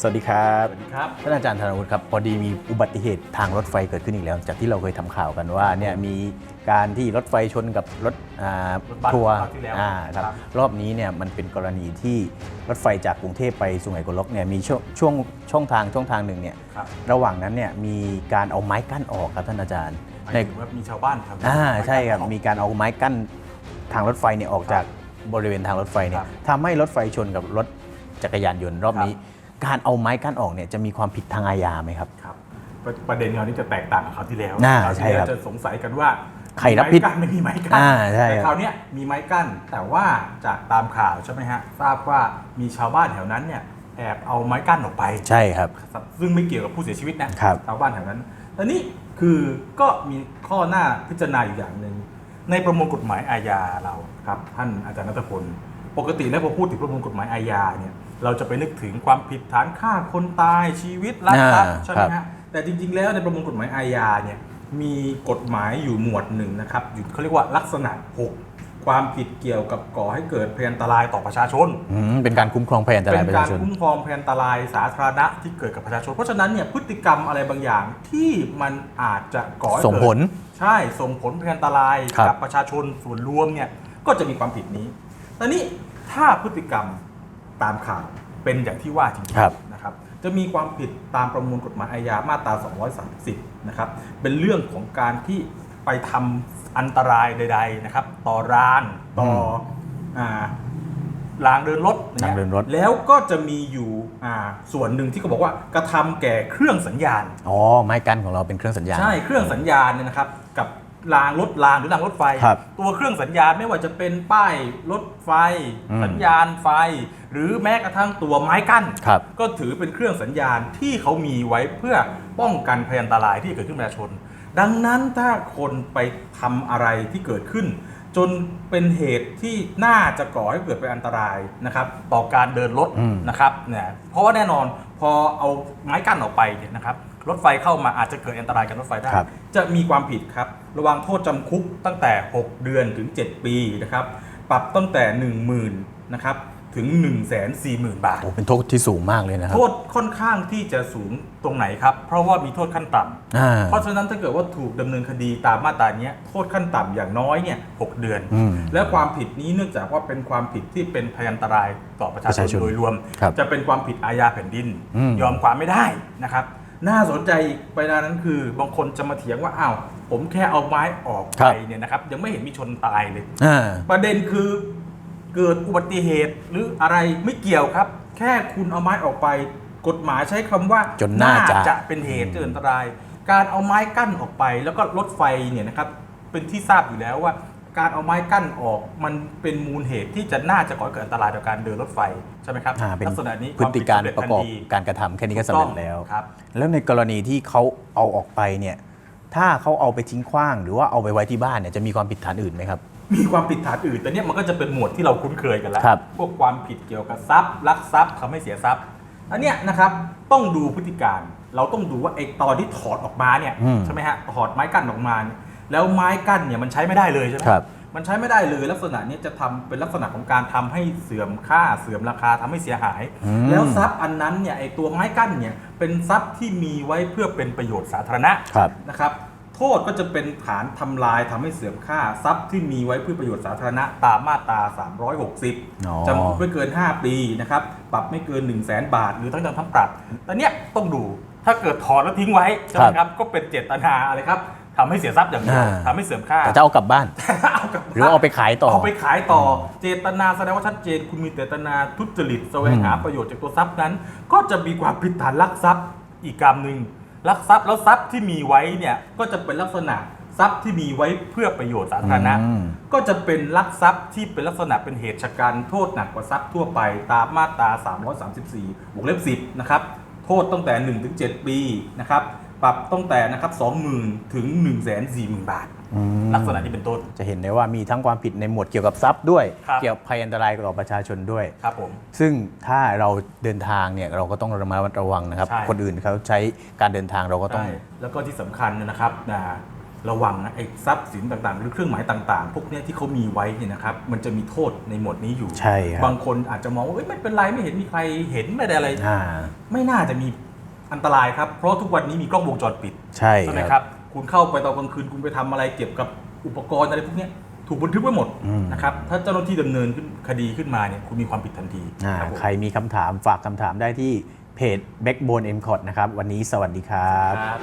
สวัสดีครับสวัสดีครับท่านอาจารย์ธนวุฒิครับพอดีมีอุบัติเหตุทางรถไฟเกิดขึ้นอีกแล้ว จากที่เราเคยทำข่าวกันว่าเนี่ยมีการที่รถไฟชนกับรถอ่ารถบัสทัวร์คราวที่แล้วอ่าครับครับรอบนี้เนี่ยมันเป็นกรณีที่รถไฟจากกรุงเทพไปสุไหงโกลกเนี่ยมีช่วงช่วงช่องทางช่องทางหนึ่งเนี่ยครับระหว่างนั้นเนี่ยมีการเอาไม้กั้นออกครับท่านอาจารย์หมายในถึงว่ามีชาวบ้านครับอ่าใช่ครับมีการเอาไม้กั้นทางรถไฟเนี่ยออกจากบริเวณทางรถไฟเนี่ครัยบทำให้รถไฟชนกับรถจักรยานยนต์รอบนี้ การเอาไม้กั้นออกเนี่ยจะมีความผิดทางอาญาไหมครับ ครับ ประประเด็นคราวนี้จะแตกต่างกับคราวที่แล้วอ่าคราวที่ใช่ครับแล้วจะสงสัยกันว่าใครรับผิดมีไม้กั้นไม่มีไม้กั้นอ่าใช่แต่ครับคราวเนี้ยมีไม้กั้นแต่ว่าจากตามข่าวใช่ไหมฮะทราบว่ามีชาวบ้านแถวนั้นเนี่ยแอบเอาไม้กั้นออกไป ใช่ครับ ซึ่งไม่เกี่ยวกับผู้เสียชีวิตนะครับ ชาวบ้านแถวนั้นแต่นี่คือก็มีข้อหน้าพิจารณาอยู่อย่างหนึ่งในประมวลกฎหมายอาญาเราครับท่านอาจารย์นัทพล ปกติแล้วพอพูดถึงประมวลกฎหมายอาญาเนี่ย เราจะไปนึกถึงความผิดฐานฆ่าคนตายชีวิตลักทรัพย์อ่าใช่ไหมครัฮะบแต่จริง ๆ แล้วในประมวลกฎหมายอาญาเนี่ยมีกฎหมายอยู่หมวดหนึ่งนะครับอยู่เขาเรียกว่าลักษณะ 6 ความผิดเกี่ยวกับก่อให้เกิดพยานอันตรายต่อประชาชนอืมเป็นการคุ้มครองพยานอันตเป็รายนประการชาชนคุ้มครองพยานอันตรายสาธารณะที่เกิดกับประชาชน เพราะฉะนั้นเนี่ยพฤติกรรมอะไรบางอย่างที่มันอาจจะก่อให้ส่งผลเกิดใช่ส่งผลพยานอันตรายครับกับประชาชนส่วนรวมเนี่ยก็จะมีความผิดนี้แต่นี้ถ้าพฤติกรรม ตามข่าวเป็นอย่างที่ว่าจริงครับ ๆนะครับ จะมีความผิดตามประมวลกฎหมายอาญามาตรา 230 นะครับ เป็นเรื่องของการที่ไปทำอันตรายใด ๆ นะครับ ต่อรางต่ออ่ารางเดินรถะรางเดินรถ แล้วก็จะมีอยู่อ่าส่วนหนึ่งที่เขาบอกว่ากระทำแก่เครื่องสัญญาณ อ๋อไม้กั้นของเราเป็นเครื่องสัญญาณ ใช่เครื่องสัญญาณเนี่ยนะครับ กับ รางรถรางหรือรางรถไฟ ครับตัวเครื่องสัญญาณไม่ว่าจะเป็นป้ายรถไฟ อืมสัญญาณไฟ หรือแม้กระทั่งตัวไม้กั้น ครับ ก็ถือเป็นเครื่องสัญญาณที่เขามีไว้เพื่อป้องกันพยันตรายที่เกิดขึ้นกับประชาชน ดังนั้นถ้าคนไปทำอะไรที่เกิดขึ้น จนเป็นเหตุที่น่าจะก่อให้เกิดเป็นอันตรายนะครับ ต่อการเดินรถอืม นะครับเนี่ยเพราะว่าแน่นอนพอเอาไม้กั้นออกไปเนี่ยนะครับ รถไฟเข้ามาอาจจะเกิดอันตรายกับรถไฟได้ ครับ จะมีความผิดครับ ระวังโทษจำคุกตั้งแต่ 6 เดือนถึง 7 ปีนะครับ ปรับตั้งแต่ 1 0,000นะครับถึง 1 4 0 0 0 0 บาท โอ้เป็นโทษที่สูงมากเลยนะครับ โทษค่อนข้างที่จะสูงตรงไหนครับ เพราะว่ามีโทษขั้นต่ำอ่าเพราะฉะนั้นถ้าเกิดว่าถูกดำเนินคดีตามมาตราเนี้ยโทษขั้นต่ำอย่างน้อยเนี่ยหกเดือน อืมและความผิดนี้เนื่องจากว่าเป็นความผิดที่เป็นพยันตรายต่อประชาประชชานชนโดยรวม ครับจะเป็นความผิดอาญาแผ่นดิน อืม ยอมความไม่ได้นะครับ น่าสนใจอีกไปดานั้นคือบางคนจะมาเถียงว่าอ้าว ผมแค่เอาไม้ออกไปเนี่ยนะครับ ยังไม่เห็นมีชนตายเลยอ่าประเด็นคือเกิดอุบัติเหตุหรืออะไรไม่เกี่ยวครับ แค่คุณเอาไม้ออกไป กฎหมายใช้คำว่าจนน่าจะจะเป็นเหตุเกิดอันตราย การเอาไม้กั้นออกไป แล้วก็รถไฟเนี่ยนะครับ เป็นที่ทราบอยู่แล้วว่า การเอาไม้กั้นออกมันเป็นมูลเหตุที่จะน่าจะก่อให้เกิดอันตรายต่อการเดินรถไฟใช่ไหมครับอ่าเป็นลักษณะนี้พฤติการควมผิดปสำเจระกอบทันทีการกระทำแค่นี้ก็สำเร็จแล้วครับแล้วในกรณีที่เขาเอาออกไปเนี่ย ถ้าเขาเอาไปทิ้งขว้าง หรือว่าเอาไปไว้ที่บ้านเนี่ยจะมีความผิดฐานอื่นไหมครับ มีความผิดฐานอื่น แต่เนี่ยมันก็จะเป็นหมวดที่เราคุ้นเคยกันแล้ว ครับ พวกความผิดเกี่ยวกับทรัพย์ลักทรัพย์ทำให้เสียทรัพย์ อันเนี้ยนะครับต้องดูพฤติการ เราต้องดูว่าไอ้ตอนที่ถอดออกมาเนี่ยอืมใช่ไหมฮะถอดไม้กั้นออกมาเนี่ยแล้วไม้กั้นเนี่ยมันใช้ไม่ได้เลยใช่ไหมครับ มันใช้ไม่ได้เลยลักษณะเนี้ยจะทำเป็นลักษณะของการทำให้เสื่อมค่าเสื่อมราคาทำให้เสียหายอืมแล้วทรัพย์อันนั้นเนี่ยไอ้ตัวไม้กั้นเนี่ยเป็นทรัพย์ที่มีไว้เพื่อเป็นประโยชน์สาธารณะครับนะครับโทษก็จะเป็นฐานทำลายทำให้เสื่อมค่าทรัพย์ที่มีไว้เพื่อประโยชน์สาธารณะตามมาตรา 360อ๋อจำคุกไม่เกิน 5 ปีนะครับปรับไม่เกิน 1 0 0 0 0แบาท หรือทั้งจำทั้งปรับแต่เนี้ยต้องดูถ้าเกิดถอดแล้วทิ้งไว้ใช่ไหมครับก็เป็นเจตนาอะไรครับ ทำให้เสียทรัพย์อย่างเดียวอ่า ทำให้เสื่อมค่า แต่จะเอากลับบ้าน เอากลับหรือเอาไปขายต่อ เอาไปขายต่ออเจตนาแสดงว่าชัดเจน คุณมีเจตนาทุจริตแสวงหาอืมประโยชน์จากตัวทรัพย์นั้น ก็จะมีความผิดฐานลักทรัพย์อีกกรรมหนึ่งลักทรัพย์แล้วทรัพย์ที่มีไว้เนี่ยก็จะเป็นลักษณะทรัพย์ที่มีไว้เพื่อประโยชน์สาธารณะ อืม ก็จะเป็นลักทรัพย์ที่เป็นลักษณะเป็นเหตุชะกันโทษหนักกว่าทรัพย์ทั่วไปตามมาตรา 334วงเล็บ10นะครับ โทษตั้งแต่1-7ปีนะครับ ปรับตั้งแต่นะครับ20,000 ถึง 140,000 บาท อืมลักษณะนี้เป็นต้น จะเห็นได้ว่ามีทั้งความผิดในหมวดเกี่ยวกับทรัพย์ด้วย ครับ เกี่ยวกับภัยอันตรายต่อประชาชนด้วย ครับผม ซึ่งถ้าเราเดินทางเนี่ยเราก็ต้องระมัดระวังนะครับ ใช่ คนอื่นเขาใช้การเดินทางเราก็ต้อง ใช่แล้วก็ที่สำคัญนะครับนะระวังนะไอ้ทรัพย์สินต่างๆ หรือเครื่องหมายต่างๆ พวกเนี้ยที่เขามีไว้เนี่ยนะครับ มันจะมีโทษในหมวดนี้อยู่ ใช่ครับ บางคนอาจจะมองว่าเอ้ยไม่เป็นไรไม่เห็นมีใครเห็นไม่ได้อะไร อ่า ไม่น่าจะมี อันตรายครับ เพราะทุกวันนี้มีกล้องวงจรปิดใช่ใช่ไหมคครัรับบคุณเข้าไปตอนกลางคืนคุณไปทำอะไรเกี่ยวกับอุปกรณ์อะไรพวกเนี้ยถูกบันทึกไว้หมดอืมนะครับถ้าเจ้าหน้าที่ดำเนินขึ้นคดีขึ้นมาเนี่ยคุณมีความผิดทันทีอ่าครับผมใครมีคำถามฝากคำถามได้ที่เพจ Backbone m c o t นะครับ วันนี้สวัสดีครับครับ